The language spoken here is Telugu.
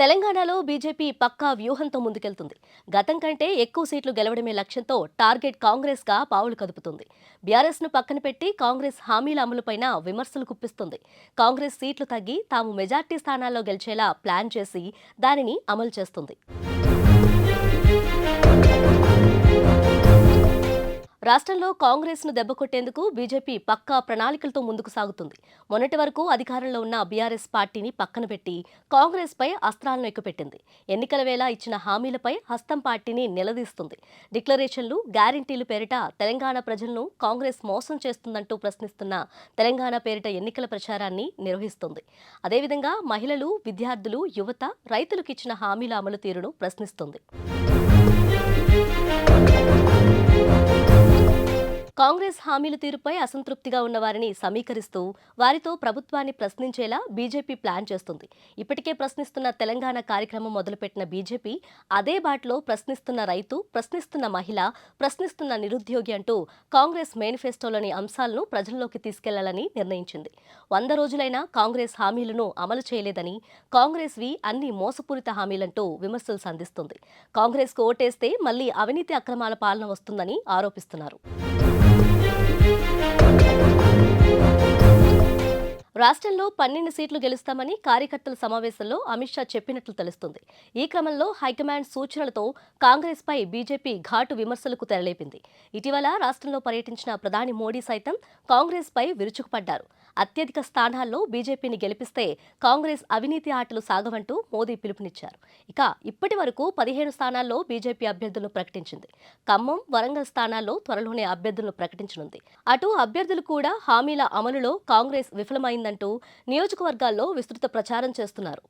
తెలంగాణలో బీజేపీ పక్కా వ్యూహంతో ముందుకెళ్తుంది. గతం కంటే ఎక్కువ సీట్లు గెలవడమే లక్ష్యంతో టార్గెట్ కాంగ్రెస్గా పావులు కదుపుతుంది. బీఆర్ఎస్ను పక్కన పెట్టి కాంగ్రెస్ హామీల అమలుపైన విమర్శలు కుప్పిస్తుంది. కాంగ్రెస్ సీట్లు తగ్గి తాము మెజార్టీ స్థానాల్లో గెలిచేలా ప్లాన్ చేసి దానిని అమలు చేస్తుంది. రాష్ట్రంలో కాంగ్రెస్ను దెబ్బకొట్టేందుకు బీజేపీ పక్కా ప్రణాళికలతో ముందుకు సాగుతుంది. మొన్నటి వరకు అధికారంలో ఉన్న బీఆర్ఎస్ పార్టీని పక్కన పెట్టి కాంగ్రెస్ పై అస్త్రాలను ఎక్కుపెట్టింది. ఎన్నికల వేళ ఇచ్చిన హామీలపై హస్తం పార్టీని నిలదీస్తుంది. డిక్లరేషన్లు గ్యారంటీలు పేరిట తెలంగాణ ప్రజలను కాంగ్రెస్ మోసం చేస్తుందంటూ ప్రశ్నిస్తున్న తెలంగాణ పేరిట ఎన్నికల ప్రచారాన్ని నిర్వహిస్తుంది. అదేవిధంగా మహిళలు విద్యార్థులు యువత రైతులకు ఇచ్చిన హామీల అమలు తీరును ప్రశ్నిస్తుంది. కాంగ్రెస్ హామీల తీరుపై అసంతృప్తిగా ఉన్న వారిని సమీకరిస్తూ వారితో ప్రభుత్వాన్ని ప్రశ్నించేలా బీజేపీ ప్లాన్ చేస్తుంది. ఇప్పటికే ప్రశ్నిస్తున్న తెలంగాణ కార్యక్రమం మొదలుపెట్టిన బీజేపీ అదే బాటలో ప్రశ్నిస్తున్న రైతు ప్రశ్నిస్తున్న మహిళ ప్రశ్నిస్తున్న నిరుద్యోగి అంటూ కాంగ్రెస్ మేనిఫెస్టోలోని అంశాలను ప్రజల్లోకి తీసుకెళ్ళాలని నిర్ణయించింది. వంద రోజులైనా కాంగ్రెస్ హామీలను అమలు చేయలేదని కాంగ్రెస్ వి అన్ని మోసపూరిత హామీలంటూ విమర్శలు సంధిస్తుంది. కాంగ్రెస్కు ఓటేస్తే మళ్ళీ అవినీతి అక్రమాల పాలన వస్తుందని ఆరోపిస్తున్నారు. రాష్ట్రంలో పన్నెండు సీట్లు గెలుస్తామని కార్యకర్తల సమావేశంలో అమిత్ షా చెప్పినట్లు తెలుస్తుంది. ఈ క్రమంలో హైకమాండ్ సూచనలతో కాంగ్రెస్ పై బీజేపీ ఘాటు విమర్శలకు తెరలేపింది. ఇటీవల రాష్ట్రంలో పర్యటించిన ప్రధాని మోడీ సైతం కాంగ్రెస్పై విరుచుకుపడ్డారు. అత్యధిక స్థానాల్లో బీజేపీని గెలిపిస్తే కాంగ్రెస్ అవినీతి ఆటలు సాగవంటూ మోదీ పిలుపునిచ్చారు. ఇక ఇప్పటి వరకు పదిహేను స్థానాల్లో బీజేపీ అభ్యర్థులను ప్రకటించింది. ఖమ్మం వరంగల్ స్థానాల్లో త్వరలోనే అభ్యర్థులను ప్రకటించనుంది. అటు అభ్యర్థులు కూడా హామీల అమలులో కాంగ్రెస్ విఫలమైందంటూ నియోజకవర్గాల్లో విస్తృత ప్రచారం చేస్తున్నారు.